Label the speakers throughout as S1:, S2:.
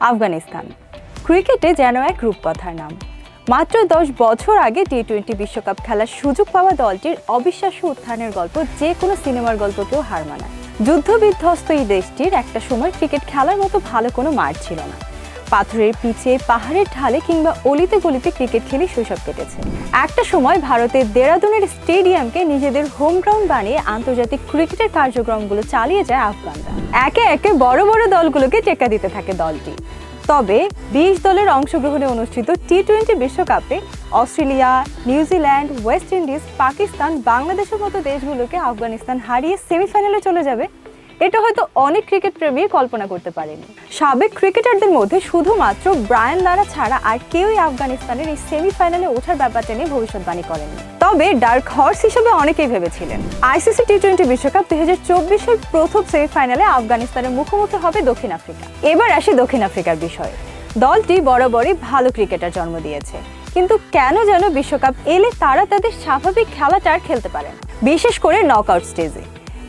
S1: আফগানিস্তান। ক্রিকেটে যেন এক রূপকথার নাম। মাত্র দশ বছর আগে টি টোয়েন্টি বিশ্বকাপ খেলার সুযোগ পাওয়া দলটির অবিশ্বাস্য উত্থানের গল্প যে কোনো সিনেমার গল্পকেও হার মানায়। যুদ্ধবিধ্বস্ত এই দেশটির একটা সময় ক্রিকেট খেলার মতো ভালো কোনো মাঠ ছিল না। পাথরের পিছে, পাহাড়ের ঢালে কিংবা অলিতে গলিতে ক্রিকেট খেলে শৈশব কেটেছে। একটা সময় ভারতের দেরাদুনের স্টেডিয়ামকে নিজেদের হোম গ্রাউন্ড বানিয়ে আন্তর্জাতিক ক্রিকেটের কার্যক্রমগুলো চালিয়ে যায় আফগানরা। একে একে বড় বড় দলগুলোকে টেক্কা দিতে থাকে দলটি। তবে বিশ দলের অংশগ্রহণে অনুষ্ঠিত টি টোয়েন্টি বিশ্বকাপে Australia, New Zealand, West Indies, Pakistan, বাংলাদেশের মতো দেশগুলোকে আফগানিস্তান হারিয়ে সেমিফাইনালে চলে যাবে এটা হয়তো অনেক ক্রিকেট প্রেমী কল্পনা করতে পারেনি। সাবেক ক্রিকেটারদের মধ্যে শুধুমাত্র ব্রায়ান লারা ছাড়া আর কেউই আফগানিস্তানের এই সেমিফাইনালে ওঠার ব্যাপারটা নিয়ে ভবিষ্যৎবাণী করেননি তবে ডার্ক হর্স হিসেবে অনেকেই ভেবেছিলেন। আইসিসি টি টোয়েন্টি বিশ্বকাপ দুই হাজার চব্বিশের প্রথম সেমিফাইনালে আফগানিস্তানের মুখোমুখি হবে দক্ষিণ আফ্রিকা। এবার আসি দক্ষিণ আফ্রিকার বিষয়ে। দলটি বরাবরই ভালো ক্রিকেটার জন্ম দিয়েছে। কিন্তু কেন যেন বিশ্বকাপ এলে তারা তাদের স্বাভাবিক খেলাটা আর খেলতে পারে বিশেষ করে নকআউট স্টেজে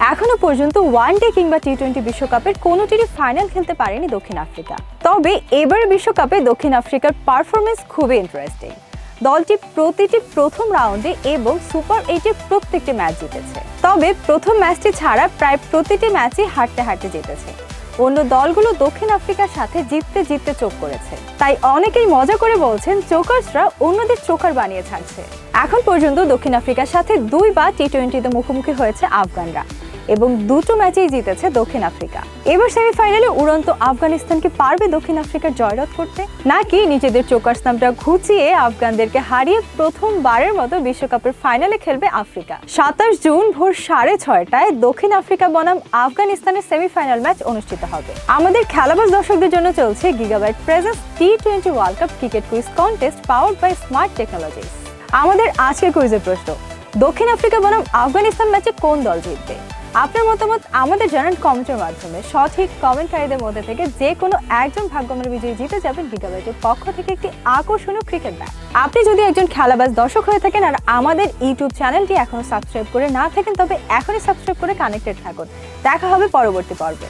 S1: এখনও পর্যন্ত ওয়ান ডে কিংবা টি টোয়েন্টি বিশ্বকাপের কোনোটিরই ফাইনাল খেলতে পারেনি দক্ষিণ আফ্রিকা। তবে এবারের বিশ্বকাপে দক্ষিণ আফ্রিকার পারফরমেন্স খুবই ইন্টারেস্টিং দলটি প্রতিটি প্রথম রাউন্ডে এবং সুপার এইটের প্রত্যেকটি ম্যাচ জিতেছে। তবে প্রথম ম্যাচটি ছাড়া প্রায় প্রতিটি ম্যাচই হারতে হারতে জিতেছে। অন্য দলগুলো দক্ষিণ আফ্রিকার সাথে জিততে জিততে চোখ করেছে। তাই অনেকেই মজা করে বলছেন চোকার্সরা অন্যদের চোকার বানিয়ে ছাড়ছে। এখন পর্যন্ত দক্ষিণ আফ্রিকার সাথে দুইবার টি টোয়েন্টিতে মুখোমুখি হয়েছে আফগানরা। এবং দুটো ম্যাচেই জিতেছে দক্ষিণ আফ্রিকা। এবার সেমিফাইনালে উড়ন্ত আফগানিস্তানকে পারবে দক্ষিণ আফ্রিকার জয়রথ করতে, নাকি নিজেদের চোকার্স নামটা ঘুচিয়ে আফগানদেরকে হারিয়ে প্রথমবারের মতো বিশ্বকাপের ফাইনালে খেলবে আফ্রিকা। সাতাশ জুন ভোর সাড়ে ছয়টায় দক্ষিণ আফ্রিকা বনাম আফগানিস্তানের সেমিফাইনাল ম্যাচ অনুষ্ঠিত হবে। আমাদের খেলাবাজ দর্শকদের জন্য চলছে gigabyte presence T twenty world cup cricket quiz contest powered by smart technologies. আমাদের আজকের কুইজের প্রশ্ন, দক্ষিণ আফ্রিকা বনাম আফগানিস্তান ম্যাচে কোন দল জিতবে? আপনার মতামত আমাদের জানান কমেন্টের মাধ্যমে। সঠিক কমেন্টকারীদের মধ্যে থেকে যে কোনো একজন ভাগ্যমের বিজয়ী জিতে যাবেন গিগাবাইটের পক্ষ থেকে একটি আকর্ষণীয় ক্রিকেট ব্যাট আপনি যদি একজন খেলাবাজ দর্শক হয়ে থাকেন আর আমাদের ইউটিউব চ্যানেলটি এখনও সাবস্ক্রাইব করে না থাকেন, তবে এখনই সাবস্ক্রাইব করে কানেক্টেড থাকুন। দেখা হবে পরবর্তী পর্বে।